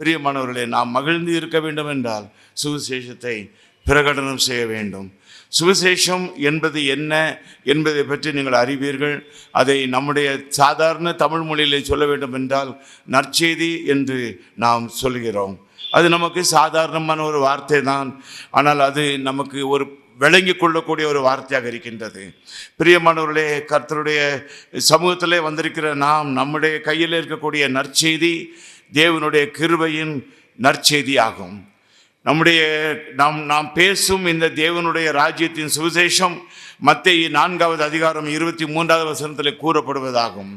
பிரியமானவர்களே நாம் மகிழ்ந்து இருக்க வேண்டும் என்றால் சுவிசேஷத்தை பிரகடனம் செய்ய வேண்டும். சுவிசேஷம் என்பது என்ன என்பதை பற்றி நீங்கள் அறிவீர்கள். அதை நம்முடைய சாதாரண தமிழ் மொழியிலே சொல்ல வேண்டும் என்றால் நற்செய்தி என்று நாம் சொல்கிறோம். அது நமக்கு சாதாரணமான ஒரு வார்த்தை தான். ஆனால் அது நமக்கு ஒரு விளங்கி கொள்ளக்கூடிய ஒரு வார்த்தையாக இருக்கின்றது. பிரியமானவர்களே கர்த்தருடைய சமூகத்திலே வந்திருக்கிற நாம் நம்முடைய கையில் இருக்கக்கூடிய நற்செய்தி தேவனுடைய கிருபையின் நற்செய்தியாகும். நம்முடைய நாம் நாம் பேசும் இந்த தேவனுடைய ராஜ்யத்தின் சுவிசேஷம் மத்திய நான்காவது அதிகாரம் இருபத்தி மூன்றாவது வசனத்தில் கூறப்படுவதாகும்.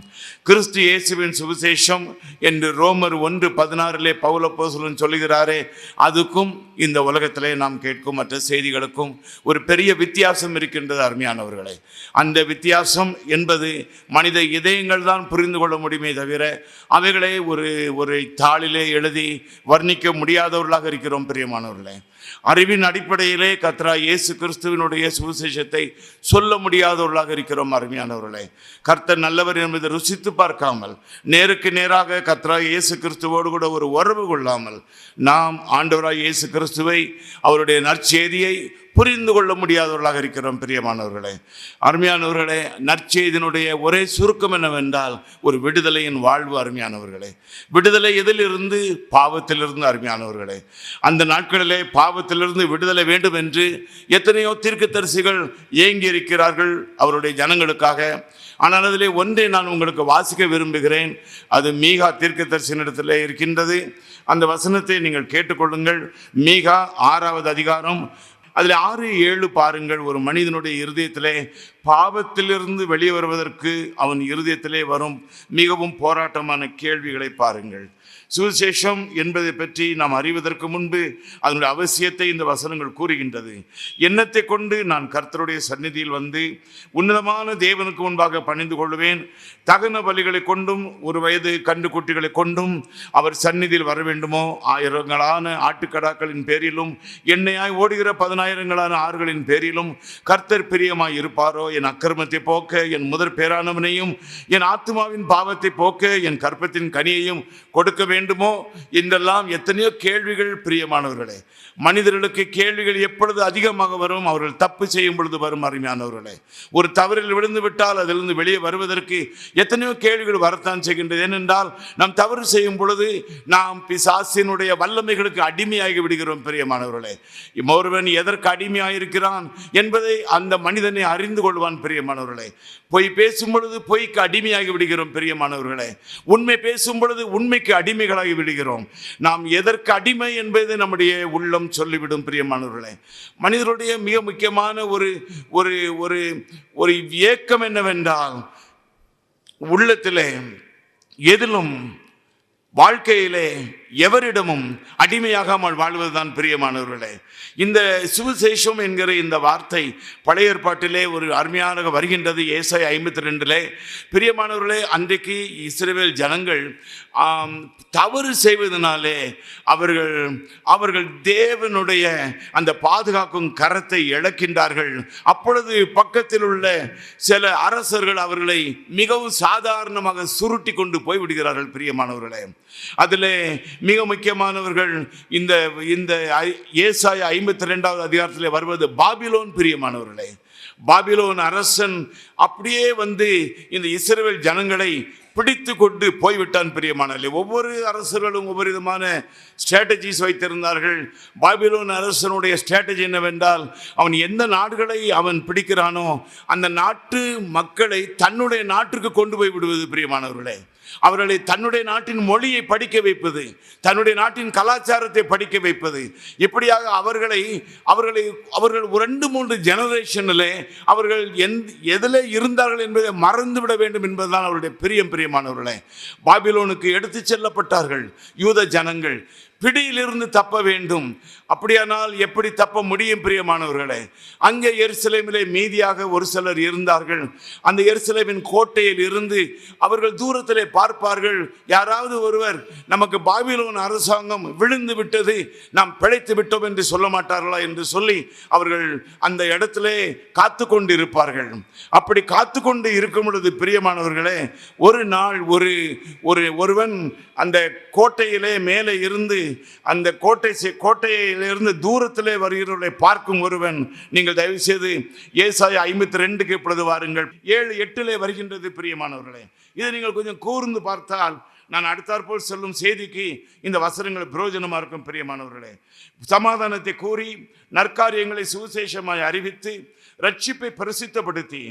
கிறிஸ்து இயேசுவின் சுவிசேஷம் என்று ரோமர் ஒன்று பதினாறிலே பவுலப்போசலன் சொல்லுகிறாரே அதுக்கும் இந்த உலகத்திலே நாம் கேட்கும் மற்ற செய்திகளுக்கும் ஒரு பெரிய வித்தியாசம் இருக்கின்றது அருமையானவர்களே. அந்த வித்தியாசம் என்பது மனித இதயங்கள் தான் புரிந்து கொள்ள முடியுமே தவிர அவைகளை ஒரு ஒரு தாளிலே எழுதி வர்ணிக்க முடியாதவர்களாக இருக்கிறோம் பிரியமானவர்களே அறிவின் அடிப்படையிலே கத்ரா இயேசு கிறிஸ்துவனுடைய சுவிசேஷத்தை சொல்ல முடியாதவர்களாக இருக்கிறோம் அருமையானவர்களே. கர்த்தர் நல்லவர் என்பதை ருசித்து பார்க்காமல் நேருக்கு நேராக கத்ரா இயேசு கிறிஸ்துவோடு கூட ஒரு உறவு கொள்ளாமல் நாம் ஆண்டவராய் இயேசு கிறிஸ்துவை அவருடைய நற்செய்தியை புரிந்து கொள்ள முடியாதவர்களாக இருக்கிறோம் பிரியமானவர்களே. அருமையானவர்களே நற்செய்தியினுடைய ஒரே சுருக்கம் என்னவென்றால் ஒரு விடுதலையின் வாழ்வு அருமையானவர்களே. விடுதலை எதிலிருந்து? பாவத்திலிருந்து அருமையானவர்களே. அந்த நாட்களிலே பாவ பாவத்திலிருந்து விடுதலை வேண்டும் என்று எத்தனையோ தீர்க்கதரிசிகள் ஏங்கி இருக்கிறார்கள் அவருடைய ஜனங்களுக்காக. ஆனால் அதிலே ஒன்றை நான் உங்களுக்கு வாசிக்க விரும்புகிறேன். அது மீகா தீர்க்கதரிசனிடத்தில் இருக்கின்றது. அந்த வசனத்தை நீங்கள் கேட்டுக்கொள்ளுங்கள். மீகா ஆறாவது அதிகாரம். அதில் ஆறு ஏழு பாருங்கள். ஒரு மனிதனுடைய இருதயத்திலே பாவத்திலிருந்து வெளியே வருவதற்கு அவன் இருதயத்திலே வரும் மிகவும் போராட்டமான கேள்விகளை பாருங்கள். சுவிசேஷம் என்பதை பற்றி நாம் அறிவதற்கு முன்பு அதனுடைய அவசியத்தை இந்த வசனங்கள் கூறுகின்றது. எண்ணத்தை கொண்டு நான் கர்த்தருடைய சந்நிதியில் வந்து உன்னதமான தேவனுக்கு முன்பாக பணிந்து கொள்வேன் தகன பலிகளை கொண்டும் ஒரு வயது கண்டுக்குட்டிகளை கொண்டும் அவர் சந்நிதியில் வர வேண்டுமோ? ஆயிரங்களான ஆட்டுக்கடாக்களின் பேரிலும் எண்ணெயாய் ஓடுகிற பதினாயிரங்களான ஆறுகளின் பேரிலும் கர்த்தர் பிரியமாய் இருப்பாரோ? என் அக்கிரமத்தை போக்க என் முதற் பேரானவனையும் என் ஆத்மாவின் பாவத்தை போக்க என் கற்பத்தின் கனியையும் கொடுக்க வேண்டும் என்றெல்லாம் எத்தனையோ கேள்விகள் பிரியமானவர்களே. மனிதர்களுக்கு கேள்விகள் எப்பொழுது அதிகமாக வரும்? அவர்கள் தப்பு செய்யும் பொழுது வரும் அருமையானவர்களே. ஒரு தவறில் விழுந்து விட்டால் அதிலிருந்து வெளியே வருவதற்கு எத்தனையோ கேள்விகள் வரத்தான் செய்கின்றது. ஏனென்றால் நாம் தவறு செய்யும் பொழுது நாம் பிசாசினுடைய வல்லமைகளுக்கு அடிமையாகி விடுகிறோம் பிரியமானவர்களே. ஒருவன் எதற்கு அடிமையாயிருக்கிறான் என்பதை அந்த மனிதனை அறிந்து கொள்வான் பிரியமானவர்களே. பொய் பேசும் பொழுது பொய்க்கு அடிமையாகி விடுகிறோம் பிரியமானவர்களே. உண்மை பேசும் பொழுது உண்மைக்கு அடிமைகளாகி விடுகிறோம். நாம் எதற்கு அடிமை என்பது நம்முடைய உள்ளம் சொல்லிவிடும் பிரியமானவர்களே. மனிதருடைய மிக முக்கியமான ஒரு ஒரு ஒரு ஒரு இயக்கம் என்னவென்றால் உள்ளத்திலே எதிலும் வாழ்க்கையிலே எவரிடமும் அடிமையாகாமல் வாழ்வதுதான் பிரியமானவர்களே. இந்த சுவிசேஷம் என்கிற இந்த வார்த்தை பழைய ஏற்பாட்டிலே ஒரு அருமையாக வருகின்றது. ஏசாய் ஐம்பத்தி ரெண்டிலே பிரியமானவர்களே அன்றைக்கு இஸ்ரேவேல் ஜனங்கள் தவறு செய்வதனாலே அவர்கள் அவர்கள் தேவனுடைய அந்த பாதுகாக்கும் கரத்தை இழக்கின்றார்கள். அப்பொழுது பக்கத்தில் உள்ள சில அரசர்கள் அவர்களை மிகவும் சாதாரணமாக சுருட்டி கொண்டு போய்விடுகிறார்கள் பிரியமானவர்களே. அதில் மிக முக்கியமானவர்கள் இந்த இந்த ஏசாய ஐம்பத்தி ரெண்டாவது அதிகாரத்தில் வருவது பாபிலோன் பிரியமானவர்களே. பாபிலோன் அரசன் அப்படியே வந்து இந்த இஸ்ரேல் ஜனங்களை பிடித்து கொண்டு போய்விட்டான் பிரியமானவர்களே. ஒவ்வொரு அரசர்களும் ஒவ்வொரு விதமான ஸ்ட்ராட்டஜிஸ் வைத்திருந்தார்கள். பாபிலோன் அரசனுடைய ஸ்ட்ராட்டஜி என்னவென்றால் அவன் எந்த நாடுகளை அவன் பிடிக்கிறானோ அந்த நாட்டு மக்களை தன்னுடைய நாட்டுக்கு கொண்டு போய் விடுவது பிரியமானவர்களே. அவர்களை தன்னுடைய நாட்டின் மொழியை படிக்க வைப்பது தன்னுடைய நாட்டின் கலாச்சாரத்தை படிக்க வைப்பது. இப்படியாக அவர்களை அவர்களை அவர்கள் ஒரு ரெண்டு மூன்று ஜெனரேஷனில் அவர்கள் எந்த எதில் இருந்தார்கள் என்பதை மறந்து விட வேண்டும் என்பதுதான் அவருடைய பிரியம் பிரியமானவர்களே. பாபிலோனுக்கு எடுத்துச் செல்லப்பட்டார்கள் யூத ஜனங்கள். பிடியிலிருந்து தப்ப வேண்டும். அப்படியானால் எப்படி தப்ப முடியும் பிரியமானவர்களே? அங்கே எருசலேமிலே மீதியாக ஒரு சிலர் இருந்தார்கள். அந்த எருசலேமின் கோட்டையில் இருந்து அவர்கள் தூரத்திலே பார்ப்பார்கள். யாராவது ஒருவர் நமக்கு பாபிலோன் அரசாங்கம் விழுந்து விட்டது நாம் பிழைத்து விட்டோம் என்று சொல்ல மாட்டார்களா என்று சொல்லி அவர்கள் அந்த இடத்திலே காத்து கொண்டு இருப்பார்கள் அப்படி காத்து கொண்டு இருக்கும் பொழுது பிரியமானவர்களே ஒரு நாள் ஒரு ஒரு ஒருவன் அந்த கோட்டையிலே மேலே இருந்து அந்த கோட்டை கோட்டையிலிருந்து தூரத்திலே வருகிறவர்களை பார்க்கும் ஒருவன் நீங்கள் தயவு செய்து ஏசாய ஐம்பத்தி ரெண்டுக்கு இப்பொழுது வாருங்கள். ஏழு எட்டிலே வருகின்றது பிரியமானவர்களே. இதை நீங்கள் கொஞ்சம் கூர்ந்து பார்த்தால் நான் அடுத்தாற்போல் சொல்லும் செய்திக்கு இந்த வசனங்கள் பிரயோஜனமாக இருக்கும் பிரியமானவர்களே. சமாதானத்தை கூறி நற்காரியங்களை சுவிசேஷமாய் அறிவித்து ரட்சிப்பை பிரசித்தப்படுத்தி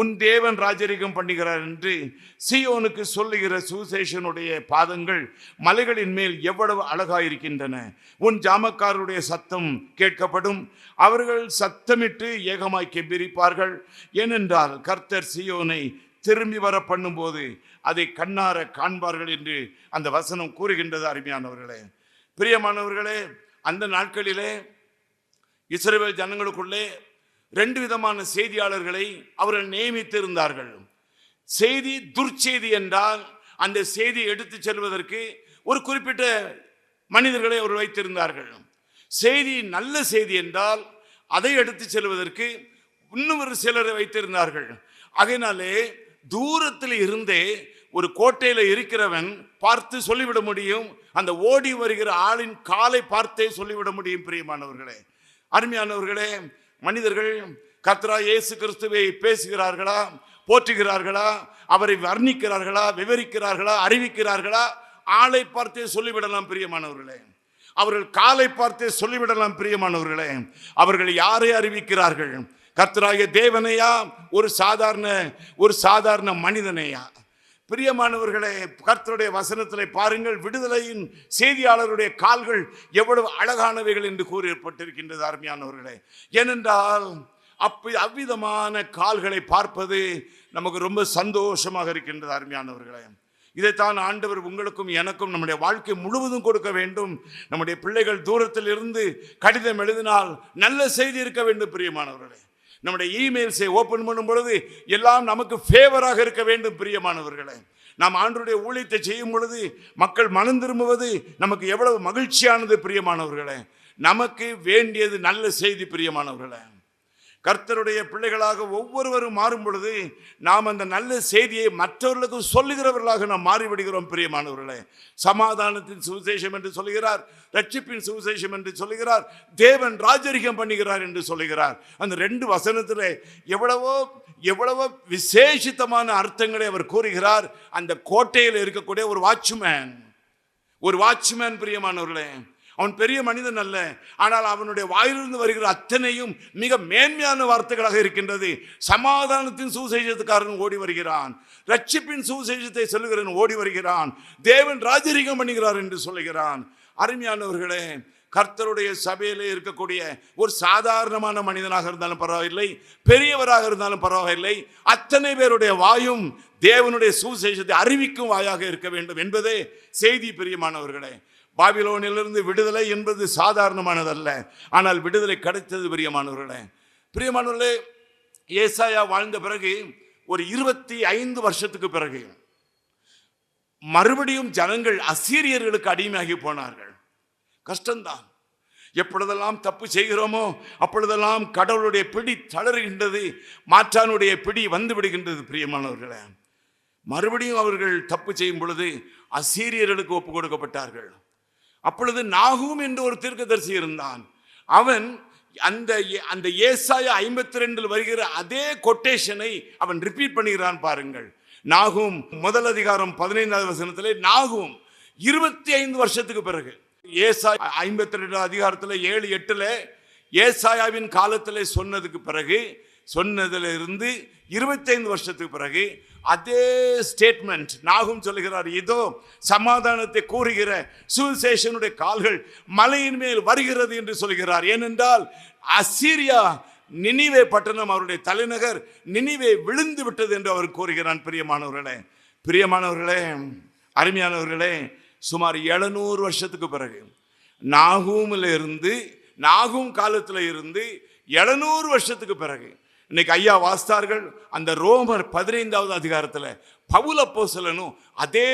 உன் தேவன் ராஜரிகம் பண்ணுகிறார் என்று சியோனுக்கு சொல்லுகிற சுசேஷனுடைய பாதங்கள் மலைகளின் மேல் எவ்வளவு அழகாயிருக்கின்றன. உன் ஜாமக்காரருடைய சத்தம் கேட்கப்படும். அவர்கள் சத்தமிட்டு ஏகமாய் கெம்பிரிப்பார்கள். ஏனென்றால் கர்த்தர் சியோனை திரும்பி வர பண்ணும்போது அதை கண்ணார காண்பார்கள் என்று அந்த வசனம் கூறுகின்றது அருமையானவர்களே. பிரியமானவர்களே அந்த நாட்களிலே இஸ்ரேல் ஜனங்களுக்குள்ளே ரெண்டு விதமான செய்தியாளர்களை அவர்கள் நியமித்திருந்தார்கள். செய்தி துர்ச்செய்தி என்றால் அந்த செய்தியை எடுத்துச் செல்வதற்கு ஒரு குறிப்பிட்ட மனிதர்களை அவர் வைத்திருந்தார்கள். செய்தி நல்ல செய்தி என்றால் அதை எடுத்துச் செல்வதற்கு இன்னும் ஒரு சிலரை வைத்திருந்தார்கள். அதனாலே தூரத்தில் இருந்தே ஒரு கோட்டையில் இருக்கிறவன் பார்த்து சொல்லிவிட முடியும். அந்த ஓடி வருகிற ஆளின் காலை பார்த்தே சொல்லிவிட முடியும் பிரியமானவர்களே. அருமையானவர்களே மனிதர்கள் கத்ரா இயேசு கிறிஸ்துவை பேசுகிறார்களா போற்றுகிறார்களா அவரை வர்ணிக்கிறார்களா விவரிக்கிறார்களா அறிவிக்கிறார்களா? ஆளை பார்த்தே சொல்லிவிடலாம் பிரியமானவர்களே. அவர்கள் காலை பார்த்தே சொல்லிவிடலாம் பிரியமானவர்களே. அவர்கள் யாரை அறிவிக்கிறார்கள்? கர்த்தராகிய தேவனையா? ஒரு சாதாரண ஒரு சாதாரண மனிதனையா? பிரியமானவர்களே கர்த்தருடைய வசனத்திலே பாருங்கள் விடுதலையின் செய்தியாளருடைய கால்கள் எவ்வளவு அழகானவைகள் என்று கூறப்பட்டிருக்கின்றது அருமையானவர்களே. ஏனென்றால் அப்ப அவ்விதமான கால்களை பார்ப்பது நமக்கு ரொம்ப சந்தோஷமாக இருக்கின்றது அருமையானவர்களே. இதைத்தான் ஆண்டவர் உங்களுக்கும் எனக்கும் நம்முடைய வாழ்க்கை முழுவதும் கொடுக்க வேண்டும். நம்முடைய பிள்ளைகள் தூரத்தில் இருந்து கடிதம் எழுதினால் நல்ல செய்தி இருக்க வேண்டும் பிரியமானவர்களே. நம்முடைய இமெயில்ஸை ஓப்பன் பண்ணும் பொழுது எல்லாம் நமக்கு ஃபேவராக இருக்க வேண்டும் பிரியமானவர்களே. நாம் ஆண்டருடைய ஊழியத்தை செய்யும் பொழுது மக்கள் மனம் திரும்புவது நமக்கு எவ்வளவு மகிழ்ச்சியானது பிரியமானவர்களே. நமக்கு வேண்டியது நல்ல செய்தி பிரியமானவர்களே. கர்த்தருடைய பிள்ளைகளாக ஒவ்வொருவரும் மாறும் பொழுது நாம் அந்த நல்ல செய்தியை மற்றவர்களுக்கு சொல்லுகிறவர்களாக நாம் மாறிவிடுகிறோம் பிரியமானவர்களே. சமாதானத்தின் சுவிசேஷம் என்று சொல்லுகிறார் ரட்சிப்பின் சுவிசேஷம் என்று சொல்லுகிறார் தேவன் ராஜரிகம் பண்ணுகிறார் என்று சொல்லுகிறார். அந்த ரெண்டு வசனத்தில் எவ்வளவோ எவ்வளவோ விசேஷித்தமான அர்த்தங்களை அவர் கூறுகிறார். அந்த கோட்டையில் இருக்கக்கூடிய ஒரு வாட்ச்மேன் ஒரு வாட்ச்மேன் பிரியமானவர்களே. அவன் பெரிய மனிதன் அல்ல. ஆனால் அவனுடைய வாயிலிருந்து வருகிற அத்தனையும் மிக மேன்மையான வார்த்தைகளாக இருக்கின்றது. சமாதானத்தின் சுவிசேஷத்துக்காரன் ஓடி வருகிறான். ரட்சிப்பின் சுவிசேஷத்தை சொல்லுகிறன் ஓடி வருகிறான். தேவன் ராஜரிகம் பண்ணுகிறார் என்று சொல்லுகிறான். அருமையானவர்களே கர்த்தருடைய சபையிலே இருக்கக்கூடிய ஒரு சாதாரணமான மனிதனாக இருந்தாலும் பரவாயில்லை பெரியவராக இருந்தாலும் பரவாயில்லை அத்தனை பேருடைய வாயும் தேவனுடைய சுசேஷத்தை அறிவிக்கும் வாயாக இருக்க வேண்டும் என்பதே செய்தி பிரியமானவர்களே. பாபிலோனிலிருந்து விடுதலை என்பது சாதாரணமானதல்ல. ஆனால் விடுதலை கிடைத்தது பிரியமானவர்களே. பிரியமானவர்களே ஏசாயா வாழ்ந்த பிறகு ஒரு இருபத்தி ஐந்து வருஷத்துக்கு பிறகு மறுபடியும் ஜனங்கள் அசீரியர்களுக்கு அடிமையாகி போனார்கள். கஷ்டம்தான். எப்பொழுதெல்லாம் தப்பு செய்கிறோமோ அப்பொழுதெல்லாம் கடவுளுடைய பிடி தளறுகின்றது மாற்றானுடைய பிடி வந்து விடுகின்றது பிரியமானவர்களே. மறுபடியும் அவர்கள் தப்பு செய்யும் பொழுது அசீரியர்களுக்கு ஒப்பு கொடுக்கப்பட்டார்கள். அப்பொழுது நாகூம் என்று ஒரு தீர்க்கதரிசி இருந்தான். அவன் அந்த அந்த ஏசாய ஐம்பத்தி ரெண்டில் வருகிற அதே கொட்டேஷனை அவன் ரிப்பீட் பண்ணுகிறான் பாருங்கள். நாகும் முதல் அதிகாரம் பதினைந்தாவது வசனத்திலே நாகும் இருபத்தி ஐந்து வருஷத்துக்கு பிறகு ஏசாய் ஐம்பத்தி ரெண்டு அதிகாரத்தில் ஏழு எட்டில் ஏசாயாவின் காலத்தில் சொன்னதுக்கு பிறகு சொன்னதுல இருந்து இருபத்தைந்து வருஷத்துக்கு பிறகு அதே ஸ்டேட்மெண்ட் நாகும் சொல்லுகிறார் இதோ சமாதானத்தை கூறுகிற சுவிசேஷனுடைய கால்கள் மலையின் மேல் வருகிறது என்று சொல்கிறார் ஏனென்றால் அசீரியா நினிவே பட்டணம் அவருடைய தலைநகர் நினிவே விழுந்து விட்டது என்று அவர் கூறுகிறான் பிரியமானவர்களே. பிரியமானவர்களே அருமையானவர்களே சுமார் எழுநூறு வருஷத்துக்கு பிறகு நாகூமில் இருந்து நாகும் காலத்தில் இருந்து எழுநூறு வருஷத்துக்கு பிறகு இன்னைக்கு ஐயா வாஸ்தார்கள் அந்த ரோமர் பதினைந்தாவது அதிகாரத்தில் பவுல போசலனும் அதே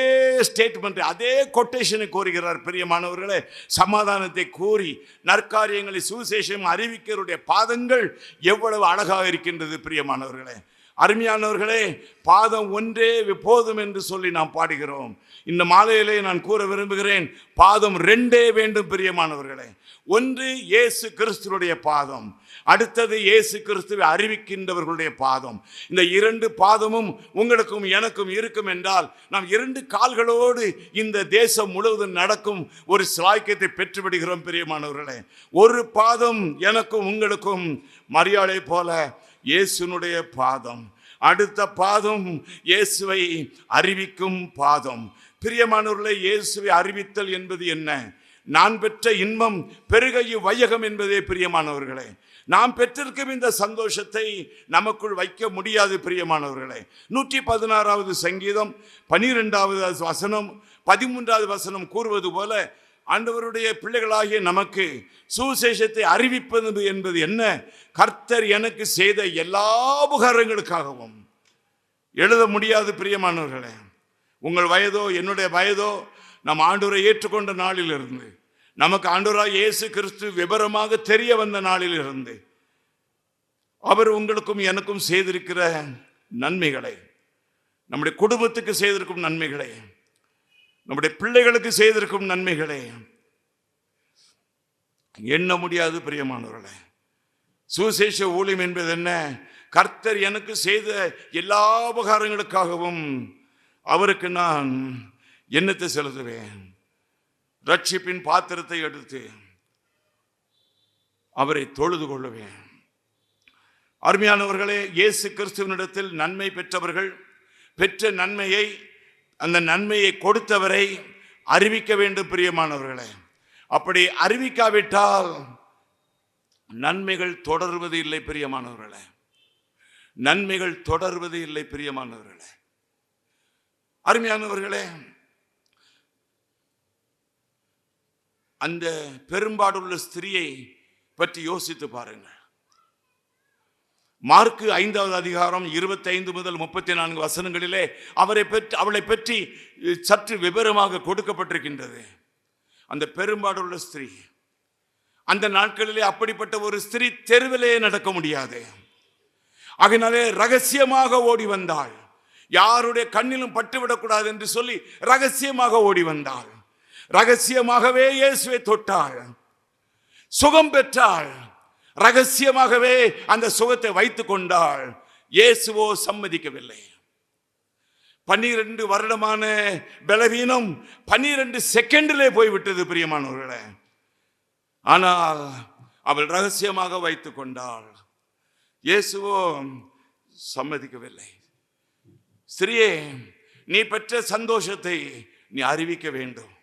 ஸ்டேட்மெண்ட் அதே கொட்டேஷனை கோருகிறார். பிரியமானவர்களே சமாதானத்தை கோரி நற்காரியங்களை சுவிசேஷம் அறிவிக்கிறவருடைய பாதங்கள் எவ்வளவு அழகாக இருக்கின்றது பிரியமானவர்களே அருமையானவர்களே பாதம் ஒன்றே போதும் என்று சொல்லி நாம் பாடுகிறோம். இந்த மாலையிலே நான் கூற விரும்புகிறேன் பாதம் ரெண்டே வேண்டும் பிரியமானவர்களே ஒன்று இயேசு கிறிஸ்துவுடைய பாதம் அடுத்தது இயேசு கிறிஸ்துவை அறிவிக்கின்றவர்களுடைய பாதம். இந்த இரண்டு பாதமும் உங்களுக்கும் எனக்கும் இருக்கும் என்றால் நாம் இரண்டு கால்களோடு இந்த தேசம் முழுவதும் நடக்கும் ஒரு சிலாய்க்கியத்தை பெற்றுவிடுகிறோம் பிரியமானவர்களே. ஒரு பாதம் எனக்கும் உங்களுக்கும் மரியாதை போல இயேசுனுடைய பாதம். அடுத்த பாதம் இயேசுவை அறிவிக்கும் பாதம். பிரியமானவர்களை இயேசுவை அறிவித்தல் என்பது என்ன? நான் பெற்ற இன்பம் பெருகையு வையகம் என்பதே பிரியமானவர்களே. நாம் பெற்றிருக்கும் இந்த சந்தோஷத்தை நமக்குள் வைக்க முடியாது பிரியமானவர்களே. நூற்றி பதினாறாவது சங்கீதம் பனிரெண்டாவது வசனம் பதிமூன்றாவது வசனம் கூறுவது போல ஆண்டவருடைய பிள்ளைகளாகிய நமக்கு சுவிசேஷத்தை அறிவிப்பது என்பது என்ன? கர்த்தர் எனக்கு செய்த எல்லா உபகாரங்களுக்காகவும். எழுத முடியாது பிரியமானவர்களே. உங்கள் வயதோ என்னுடைய வயதோ நம் ஆண்டவரை ஏற்றுக்கொண்ட நாளிலிருந்து நமக்கு ஆண்டவராய் இயேசு கிறிஸ்து விபரமாக தெரிய வந்த நாளில் இருந்து அவர் உங்களுக்கும் எனக்கும் செய்திருக்கிற நன்மைகளை நம்முடைய குடும்பத்துக்கு செய்திருக்கும் நன்மைகளை நம்முடைய பிள்ளைகளுக்கு செய்திருக்கும் நன்மைகளை எண்ண முடியாது பிரியமானவர்களே. சுசேஷ ஊழியம் என்பது என்ன? கர்த்தர் எனக்கு செய்த எல்லா உபகாரங்களுக்காகவும் அவருக்கு நான் எண்ணத்தை செலுத்துவேன். ரட்சிப்பின் பாத்திரத்தை எடுத்து அவரை தொழுது கொள்ளுவேன். அருமையானவர்களே இயேசு கிறிஸ்துவனிடத்தில் நன்மை பெற்றவர்கள் பெற்ற நன்மையை அந்த நன்மையை கொடுத்தவரை அறிவிக்க வேண்டும் பிரியமானவர்களே. அப்படி அறிவிக்காவிட்டால் நன்மைகள் தொடர்வது இல்லை பிரியமானவர்களே. நன்மைகள் தொடர்வது இல்லை பிரியமானவர்களே. அருமையானவர்களே அந்த பெரும்பாடுள்ள ஸ்திரியை பற்றி யோசித்து பாருங்கள். மார்க்கு ஐந்தாவது அதிகாரம் இருபத்தைந்து முதல் முப்பத்தி நான்கு வசனங்களிலே அவரை பற்றி அவளை பற்றி சற்று விபரமாக கொடுக்கப்பட்டிருக்கின்றது. அந்த பெரும்பாடுள்ள ஸ்திரீ. அந்த நாட்களிலே அப்படிப்பட்ட ஒரு ஸ்திரீ தெருவிலே நடக்க முடியாது. அதனாலே ரகசியமாக ஓடி வந்தாள். யாருடைய கண்ணிலும் பட்டுவிடக்கூடாது என்று சொல்லி ரகசியமாக ஓடி வந்தாள். ரகசியமாகவே இயேசுவை தொட்டாள். சுகம் பெற்றாள். ரகசியமாகவே அந்த சுகத்தை வைத்துக் கொண்டாள். இயேசுவோ சம்மதிக்கவில்லை. பன்னிரண்டு வருடமான பலவீனம் பன்னிரண்டு செகண்டிலே போய்விட்டது பிரியமானவர்களே. ஆனால் அவள் ரகசியமாக வைத்துக் கொண்டாள். இயேசுவோ சம்மதிக்கவில்லை. ஸ்ரீயே நீ பெற்ற சந்தோஷத்தை நீ அறிவிக்க வேண்டும்.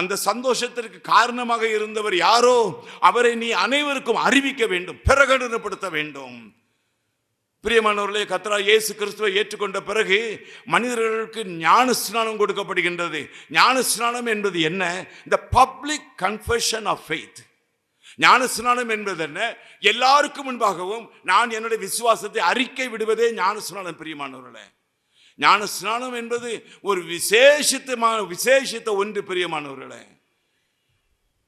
அந்த சந்தோஷத்திற்கு காரணமாக இருந்தவர் யாரோ? அவரை நீ அனைவருக்கும் அறிவிக்க வேண்டும் பிரகடனப்படுத்த வேண்டும். பிரியமானவர்களே கத்ரா இயேசு கிறிஸ்துவை ஏற்றுக்கொண்ட பிறகு மனிதர்களுக்கு ஞான ஸ்நானம் கொடுக்கப்படுகின்றது. ஞான ஸ்நானம் என்பது என்ன? இந்த பப்ளிக் கன்ஃபெஷன் ஆஃப் ஃபெய்த் ஞான ஸ்நானம் என்பது என்ன? எல்லாருக்கும் முன்பாகவும் நான் என்னுடைய விசுவாசத்தை அறிக்கை விடுவதே ஞான ஸ்நானம் பிரியமானவர்களே. ஞான ஸ்நானம் என்பது ஒரு விசேஷித்தமான விசேஷித்த ஒன்று பிரியமானவர்களே.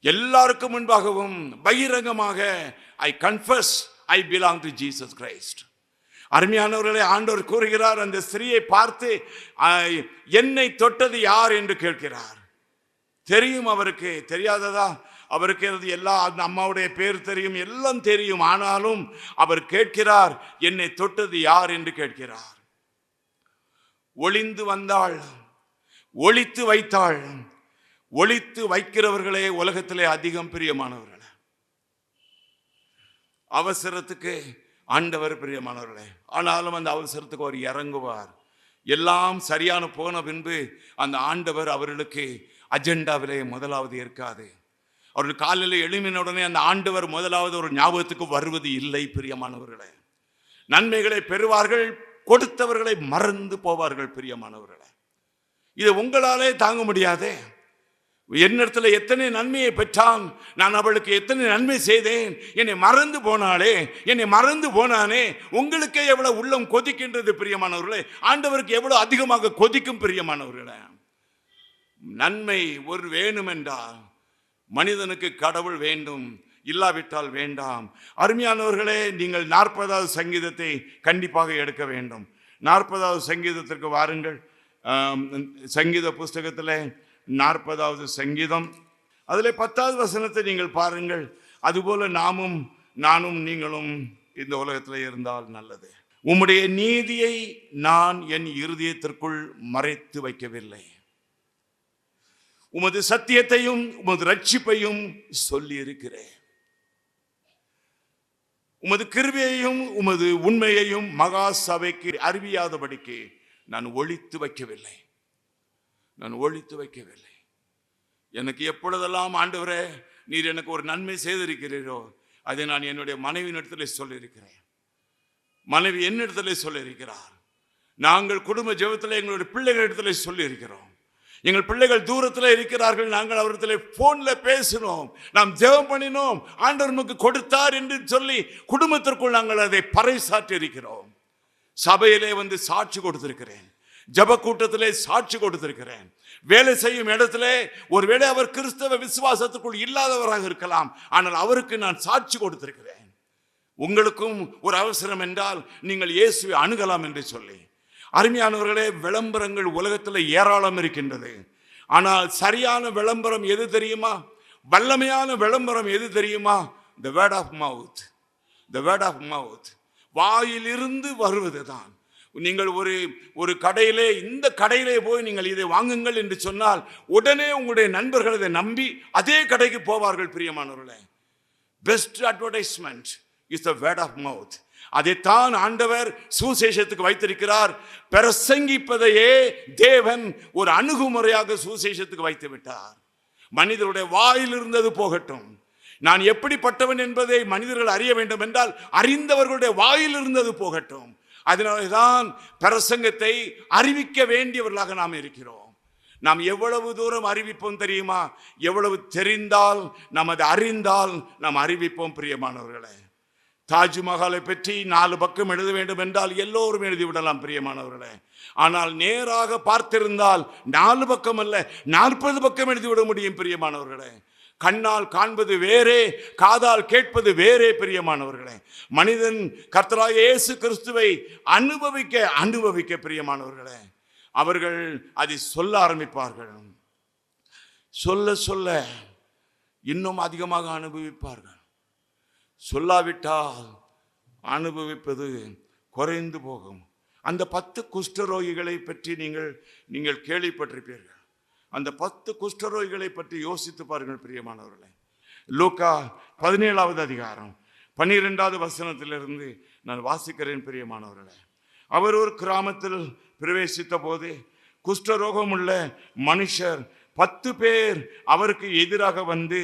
எல்லாருக்கும் முன்பாகவும் பகிரங்கமாக I confess I belong to Jesus Christ அருமையானவர்களை ஆண்டவர் கூறுகிறார் அந்த ஸ்திரீயை பார்த்து என்னை தொட்டது யார்? என்று கேட்கிறார். தெரியும் அவருக்கு தெரியாததா? அவருக்கு அது எல்லா அந்த அம்மாவுடைய பேர் தெரியும் எல்லாம் தெரியும். ஆனாலும் அவர் கேட்கிறார் என்னை தொட்டது யார்? என்று கேட்கிறார். ஒளிந்து வந்தாள் ஒழித்து வைத்தாள். ஒழித்து வைக்கிறவர்களே உலகத்திலே அதிகம் பிரியமானவர்கள். அவசரத்துக்கு ஆண்டவர் பிரியமானவர்களே. ஆனாலும் அந்த அவசரத்துக்கு அவர் இறங்குவார். எல்லாம் சரியான போன பின்பு அந்த ஆண்டவர் அவர்களுக்கு அஜெண்டாவிலே முதலாவது இருக்காது அவர்கள் காலையில் எழுமின உடனே அந்த ஆண்டவர் முதலாவது ஒரு ஞாபகத்துக்கு வருவது இல்லை பிரியமானவர்களே. நன்மைகளை பெறுவார்கள் கொடுத்தவர்களை மறந்து போவார்கள் பிரியமானவர்களை. இது உங்களாலே தாங்க முடியாதே. என்னிடத்துல எத்தனை நன்மையை பெற்றான் நான் அவளுக்கு எத்தனை நன்மை செய்தேன் என்னை மறந்து போனாலே என்னை மறந்து போனானே உங்களுக்கே எவ்வளவு உள்ளம் கொதிக்கின்றது பிரியமானவர்களே. ஆண்டவருக்கு எவ்வளவு அதிகமாக கொதிக்கும் பிரியமானவர்களே. நன்மை ஒரு வேணுமென்றால் மனிதனுக்கு கடவுள் வேண்டும் இல்லாவிட்டால் வேண்டாம். அருமையானவர்களே நீங்கள் நாற்பதாவது சங்கீதத்தை கண்டிப்பாக எடுக்க வேண்டும். நாற்பதாவது சங்கீதத்திற்கு வாருங்கள். சங்கீத புஸ்தகத்தில் நாற்பதாவது சங்கீதம். அதில் பத்தாவது வசனத்தை நீங்கள் பாருங்கள். அதுபோல நாமும் நானும் நீங்களும் இந்த உலகத்தில் இருந்தால் நல்லது. உம்முடைய நீதியை நான் என் இருதயத்திற்குள் மறைத்து வைக்கவில்லை. உமது சத்தியத்தையும் உமது ரட்சிப்பையும் சொல்லி இருக்கிறேன் உமது கிருபையையும் உமது உண்மையையும் மகா சபைக்கு அறிவியாதபடிக்கு நான் ஒழித்து வைக்கவில்லை. நான் ஒழித்து வைக்கவில்லை. எனக்கு எப்பொழுதெல்லாம் ஆண்டவரே நீர் எனக்கு ஒரு நன்மை செய்திருக்கிறீரோ அதை நான் என்னுடைய மனைவியின் இடத்துல சொல்லியிருக்கிறேன். மனைவி என்னிடத்துல சொல்லியிருக்கிறார். நாங்கள் குடும்ப ஜெபத்தில் எங்களுடைய பிள்ளைகளிடத்திலே சொல்லியிருக்கிறோம். எங்கள் பிள்ளைகள் தூரத்தில் இருக்கிறார்கள் நாங்கள் அவரிடத்தில் ஃபோனில் பேசினோம். நாம் ஜெபம் பண்ணினோம். ஆண்டவர் நமக்கு கொடுத்தார் என்று சொல்லி குடும்பத்திற்குள் நாங்கள் அதை பறைசாற்றி இருக்கிறோம் சபையிலே வந்து சாட்சி கொடுத்திருக்கிறேன். ஜப கூட்டத்திலே சாட்சி கொடுத்திருக்கிறேன். வேலை செய்யும் இடத்திலே ஒருவேளை அவர் கிறிஸ்தவ விசுவாசத்துக்குள் இல்லாதவராக இருக்கலாம். ஆனால் அவருக்கு நான் சாட்சி கொடுத்திருக்கிறேன். உங்களுக்கும் ஒரு அவசரம் என்றால் நீங்கள் இயேசுவை அணுகலாம் என்று சொல்லி. அருமையானவர்களே விளம்பரங்கள் உலகத்தில் ஏராளம் இருக்கின்றது. ஆனால் சரியான விளம்பரம் எது தெரியுமா? வல்லமையான விளம்பரம் எது தெரியுமா? The word of mouth the word of mouth வாயிலிருந்து வருவது தான் நீங்கள் ஒரு ஒரு கடையிலே இந்த கடையிலே போய் நீங்கள் இதை வாங்குங்கள் என்று சொன்னால் உடனே உங்களுடைய நண்பர்கள் இதை நம்பி அதே கடைக்கு போவார்கள் பிரியமானவர்களே. Best advertisement is the word of mouth அதைத்தான் ஆண்டவர் சுசேஷத்துக்கு வைத்திருக்கிறார். பிரசங்கிப்பதையே தேவன் ஒரு அணுகுமுறையாக சுசேஷத்துக்கு வைத்து விட்டார். மனிதருடைய வாயில் இருந்தது போகட்டும். நான் எப்படிப்பட்டவன் என்பதை மனிதர்கள் அறிய வேண்டும் என்றால் அறிந்தவர்களுடைய வாயில் இருந்தது போகட்டும். அதனால்தான் பிரசங்கத்தை அறிவிக்க வேண்டியவர்களாக நாம் இருக்கிறோம். நாம் எவ்வளவு தூரம் அறிவிப்போம் தெரியுமா? எவ்வளவு தெரிந்தால் நாம் அதை அறிந்தால் நாம் அறிவிப்போம் பிரியமானவர்களே. தாஜ்மஹாலை பற்றி நாலு பக்கம் எழுத வேண்டும் என்றால் எல்லோரும் எழுதிவிடலாம் பிரியமானவர்களே. ஆனால் நேராக பார்த்திருந்தால் நாலு பக்கம் அல்ல நாற்பது பக்கம் எழுதிவிட முடியும் பிரியமானவர்களே. கண்ணால் காண்பது வேறே காதால் கேட்பது வேறே பிரியமானவர்களே. மனிதன் கர்த்தராக இயேசு கிறிஸ்துவை அனுபவிக்க அனுபவிக்க பிரியமானவர்களே. அவர்கள் அதை சொல்ல ஆரம்பிப்பார்கள். சொல்ல சொல்ல இன்னும் அதிகமாக அனுபவிப்பார்கள். சொல்லாவிட்டால் அனுபவிப்பது குறைந்து போகும். அந்த பத்து குஷ்டரோகிகளை பற்றி நீங்கள் நீங்கள் கேள்விப்பட்டிருப்பீர்கள். அந்த பத்து குஷ்டரோகிகளை பற்றி யோசித்து பாருங்கள் பிரியமானவர்களே. லூக்கா பதினேழாவது அதிகாரம் பன்னிரெண்டாவது வசனத்திலிருந்து நான் வாசிக்கிறேன் பிரியமானவர்களே. அவர் ஒரு கிராமத்தில் பிரவேசித்த போது குஷ்டரோகம் உள்ள மனுஷர் பத்து பேர் அவருக்கு எதிராக வந்து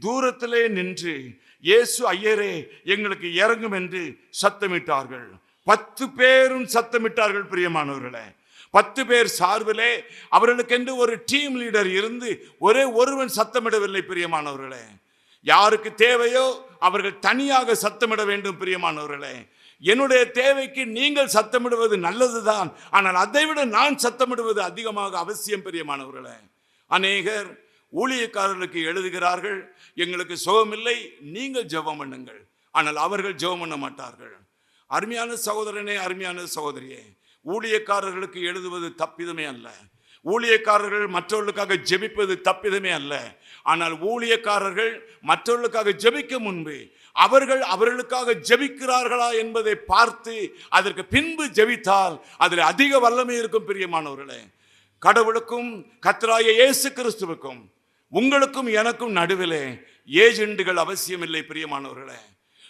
தூரத்திலே நின்று இயேசு ஐயரே எங்களுக்கு இறங்கும் என்று சத்தமிட்டார்கள். பத்து பேரும் சத்தமிட்டார்கள் பிரியமானவர்களே. பத்து பேர் சார்பிலே அவர்களுக்கென்று ஒரு டீம் லீடர் இருந்து ஒரே ஒருவன் சத்தமிடவில்லை பிரியமானவர்களே. யாருக்கு தேவையோ அவர்கள் தனியாக சத்தமிட வேண்டும் பிரியமானவர்களே. என்னுடைய தேவைக்கு நீங்கள் சத்தமிடுவது நல்லதுதான். ஆனால் அதைவிட நான் சத்தமிடுவது அதிகமாக அவசியம் பிரியமானவர்களே. அநேகர் ஊழியக்காரர்களுக்கு எழுதுகிறார்கள் எங்களுக்கு சுகமில்லை நீங்கள் ஜெபம் பண்ணுங்கள். ஆனால் அவர்கள் ஜெபம் பண்ண மாட்டார்கள். அருமையான சகோதரனே அருமையான சகோதரியே ஊழியக்காரர்களுக்கு எழுதுவது தப்பிதமே அல்ல. ஊழியக்காரர்கள் மற்றவர்களுக்காக ஜெபிப்பது தப்பிதமே அல்ல. ஆனால் ஊழியக்காரர்கள் மற்றவர்களுக்காக ஜெபிக்க முன்பு அவர்கள் அவர்களுக்காக ஜெபிக்கிறார்களா என்பதை பார்த்து அதற்கு பின்பு ஜெபித்தால் அதில் அதிக வல்லமை இருக்கும் பிரியமானவர்களே. கடவுளுக்கும் கத்ராய இயேசு கிறிஸ்துவுக்கும் உங்களுக்கும் எனக்கும் நடுவிலே ஏஜெண்டுகள் அவசியமில்லை பிரியமானவர்களே.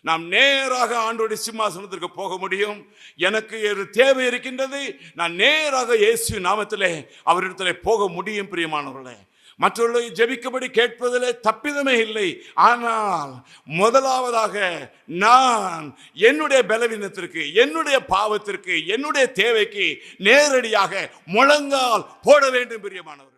நாம் நேராக ஆண்டோடைய சிம்மாசனத்திற்கு போக முடியும். எனக்கு ஒரு தேவை இருக்கின்றது. நான் நேராக இயேசு நாமத்திலே அவரிடத்தில் போக முடியும் பிரியமானவர்களே. மற்றவர்களை ஜெபிக்கபடி கேட்பதிலே தப்பிதமே இல்லை. ஆனால் முதலாவதாக நான் என்னுடைய பலவீனத்திற்கு என்னுடைய பாவத்திற்கு என்னுடைய தேவைக்கு நேரடியாக முழங்கால் போட வேண்டும் பிரியமானவர்கள்.